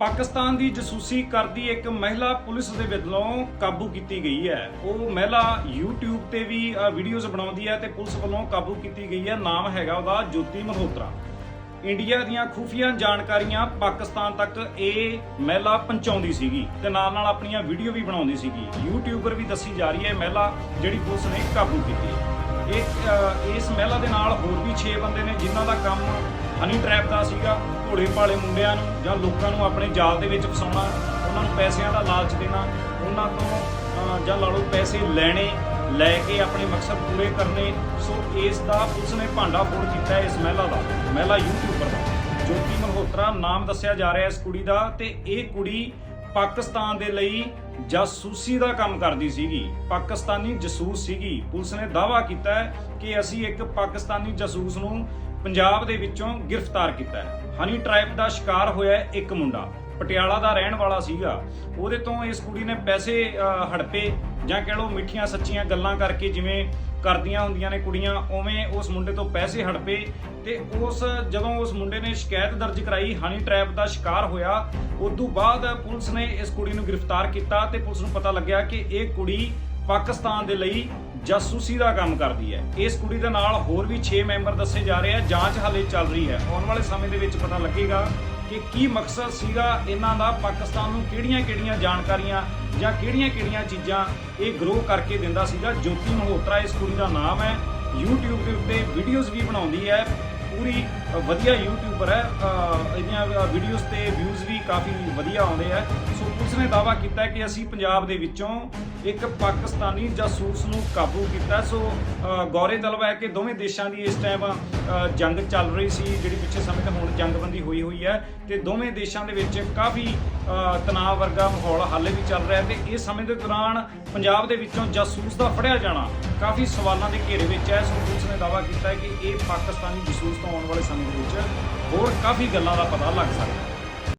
ਪਾਕਿਸਤਾਨ ਦੀ ਜਸੂਸੀ ਕਰਦੀ ਇੱਕ ਮਹਿਲਾ ਪੁਲਿਸ ਦੇ ਵੱਲੋਂ ਕਾਬੂ ਕੀਤੀ ਗਈ ਹੈ। ਉਹ ਮਹਿਲਾ YouTube ਤੇ ਵੀ ਵੀਡੀਓਜ਼ ਬਣਾਉਂਦੀ ਹੈ ਤੇ ਪੁਲਿਸ ਵੱਲੋਂ ਕਾਬੂ ਕੀਤੀ ਗਈ ਹੈ। ਨਾਮ ਹੈਗਾ ਉਹਦਾ ਜੋਤੀ ਮਲਹੋਤਰਾ। ਇੰਡੀਆ ਦੀਆਂ ਖੁਫੀਆ ਜਾਣਕਾਰੀਆਂ, ਪਾਕਿਸਤਾਨ ਤੱਕ ਇਹ ਮਹਿਲਾ ਪਹੁੰਚਾਉਂਦੀ ਸੀਗੀ ਤੇ ਨਾਲ ਨਾਲ ਆਪਣੀਆਂ ਵੀਡੀਓ ਵੀ ਬਣਾਉਂਦੀ ਸੀਗੀ। ਯੂਟਿਊਬਰ ਵੀ ਦੱਸੀ ਜਾ ਰਹੀ ਹੈ ਮਹਿਲਾ ਜਿਹੜੀ ਪੁਲਿਸ ਨੇ ਕਾਬੂ ਕੀਤੀ ਹੈ। ਇਹ ਇਸ ਮਹਿਲਾ ਦੇ ਨਾਲ ਹੋਰ ਵੀ 6 ਬੰਦੇ ਨੇ ਜਿਨ੍ਹਾਂ ਦਾ ਕੰਮ ਹਨੀ ਟ੍ਰੈਪ ਦਾ ਸੀਗਾ, ਘੋੜੇ ਪਾਲੇ ਮੁੰਡਿਆਂ ਨੂੰ ਜਾਂ ਲੋਕਾਂ ਨੂੰ ਆਪਣੇ ਜਾਲ ਦੇ ਵਿੱਚ ਫਸਾਉਣਾ, ਉਹਨਾਂ ਨੂੰ ਪੈਸਿਆਂ ਦਾ ਲਾਲਚ ਦੇਣਾ, ਉਹਨਾਂ ਤੋਂ ਜਾਂ ਲਾ ਲਓ ਪੈਸੇ ਲੈਣੇ, ਲੈ ਕੇ ਆਪਣੇ ਮਕਸਦ ਪੂਰੇ ਕਰਨੇ, ਸੋ ਇਸ ਦਾ ਪੁਲਿਸ ਨੇ ਭਾਂਡਾ ਫੋੜ ਕੀਤਾ ਇਸ ਮਹਿਲਾ ਦਾ, ਮਹਿਲਾ ਯੂਟਿਊਬਰ ਦਾ ਜੋਤੀ ਮਲਹੋਤਰਾ ਨਾਮ ਦੱਸਿਆ ਜਾ ਰਿਹਾ ਇਸ ਕੁੜੀ ਦਾ, ਤੇ ਇਹ ਕੁੜੀ ਪਾਕਿਸਤਾਨ ਦੇ ਲਈ ਜਾਸੂਸੀ ਦਾ ਕੰਮ ਕਰਦੀ ਸੀਗੀ। ਪਾਕਿਸਤਾਨੀ ਜਾਸੂਸ ਸੀਗੀ। ਪੁਲਿਸ ਨੇ ਦਾਅਵਾ ਕੀਤਾ ਕਿ ਅਸੀਂ ਇੱਕ ਪਾਕਿਸਤਾਨੀ ਜਾਸੂਸ ਨੂੰ ਪੰਜਾਬ ਦੇ ਵਿੱਚੋਂ ਗ੍ਰਿਫਤਾਰ ਕੀਤਾ ਹੈ। ਹਨੀ ਟ੍ਰਾਈਬ ਦਾ ਸ਼ਿਕਾਰ ਹੋਇਆ ਇੱਕ ਮੁੰਡਾ। ਪਟਿਆਲਾ ਦਾ ਰਹਿਣ ਵਾਲਾ ਸੀਗਾ। ਉਹਦੇ ਤੋਂ ਇਸ ਕੁੜੀ ਨੇ ਪੈਸੇ ਹੜਪੇ ਜਾਂ ਕਹਿ ਲਓ ਮਿੱਠੀਆਂ ਸੱਚੀਆਂ ਗੱਲਾਂ ਕਰਕੇ ਜਿਵੇਂ ਕਰਦੀਆਂ ਹੁੰਦੀਆਂ ਨੇ ਕੁੜੀਆਂ, ਉਵੇਂ ਉਸ ਮੁੰਡੇ ਤੋਂ ਪੈਸੇ ਹੜਪੇ ਤੇ ਉਸ ਜਦੋਂ ਉਸ ਮੁੰਡੇ ਨੇ ਸ਼ਿਕਾਇਤ ਦਰਜ ਕਰਾਈ, ਹਨੀ ਟ੍ਰੈਪ ਦਾ ਸ਼ਿਕਾਰ ਹੋਇਆ, ਉਦੋਂ ਬਾਅਦ ਪੁਲਿਸ ਨੇ ਇਸ ਕੁੜੀ ਨੂੰ ਗ੍ਰਿਫਤਾਰ ਕੀਤਾ ਤੇ ਪੁਲਿਸ ਨੂੰ ਪਤਾ ਲੱਗਿਆ ਕਿ ਇਹ ਕੁੜੀ ਪਾਕਿਸਤਾਨ ਦੇ ਲਈ ਜਾਸੂਸੀ ਦਾ ਕੰਮ ਕਰਦੀ ਹੈ। ਇਸ ਕੁੜੀ ਦੇ ਨਾਲ ਹੋਰ ਵੀ 6 ਮੈਂਬਰ ਦੱਸੇ ਜਾ ਰਹੇ ਆ। ਜਾਂਚ ਹਾਲੇ ਚੱਲ ਰਹੀ ਹੈ। ਆਉਣ ਵਾਲੇ ਸਮੇਂ ਦੇ ਵਿੱਚ ਪਤਾ ਲੱਗੇਗਾ ਕਿ ਕੀ ਮਕਸਦ ਸੀਗਾ ਇਹਨਾਂ ਦਾ, ਪਾਕਿਸਤਾਨ ਨੂੰ ਕਿਹੜੀਆਂ-ਕਿਹੜੀਆਂ ਜਾਣਕਾਰੀਆਂ ਜਾਂ ਕਿਹੜੀਆਂ-ਕਿਹੜੀਆਂ ਚੀਜ਼ਾਂ ਇਹ ਗਰੋ ਕਰਕੇ ਦਿੰਦਾ ਸੀਗਾ। ਜੋਤੀ ਮਹੋਤਰਾ ਇਸ ਕੁੜੀ ਦਾ ਨਾਮ ਹੈ। YouTube ਦੇ ਉੱਤੇ ਵੀਡੀਓਜ਼ ਵੀ ਬਣਾਉਂਦੀ ਹੈ। ਪੂਰੀ ਵਧੀਆ ਯੂਟਿਊਬਰ ਹੈ। ਇਹਦੀਆਂ ਵੀਡੀਓਜ਼ ਤੇ ਵਿਊਜ਼ ਵੀ ਕਾਫੀ ਵਧੀਆ ਆਉਂਦੇ ਆ। ਸੋ ਪੁਲਿਸ ਨੇ ਦਾਅਵਾ ਕੀਤਾ ਕਿ ਅਸੀਂ ਪੰਜਾਬ ਦੇ ਵਿੱਚੋਂ ਇੱਕ ਪਾਕਿਸਤਾਨੀ ਜਾਸੂਸ ਨੂੰ ਕਾਬੂ ਕੀਤਾ। ਸੋ ਅ, ਗੌਰੇ ਤਲਬ ਹੈ ਕਿ ਦੋਵੇਂ ਦੇਸ਼ਾਂ ਦੀ ਇਸ ਟਾਈਮ ਜੰਗ ਚੱਲ ਰਹੀ ਸੀ ਜਿਹੜੀ ਪਿੱਛੇ ਸਮੇਂ ਤੋਂ ਹੁਣ ਜੰਗਬੰਦੀ ਹੋਈ ਹੋਈ ਹੈ ਤੇ ਦੋਵੇਂ ਦੇਸ਼ਾਂ ਦੇ ਵਿੱਚ ਕਾਫੀ ਤਣਾਅ ਵਰਗਾ ਮਾਹੌਲ ਹਾਲੇ ਵੀ ਚੱਲ ਰਿਹਾ ਹੈ ਤੇ ਇਸ ਸਮੇਂ ਦੇ ਦੌਰਾਨ ਪੰਜਾਬ ਦੇ ਵਿੱਚੋਂ ਜਾਸੂਸ ਦਾ ਫੜਿਆ ਜਾਣਾ ਕਾਫੀ ਸਵਾਲਾਂ ਦੇ ਘੇਰੇ ਵਿੱਚ ਹੈ। ਸੋ ਪੁਲਿਸ ਨੇ ਦਾਅਵਾ ਕੀਤਾ ਹੈ ਕਿ ਇਹ ਪਾਕਿਸਤਾਨੀ ਜਾਸੂਸ ਤੋਂ ਆਉਣ ਵਾਲੇ ਸਮੇਂ ਦੇ ਵਿੱਚ ਹੋਰ ਕਾਫੀ ਗੱਲਾਂ ਦਾ ਪਤਾ ਲੱਗ ਸਕਦਾ ਹੈ।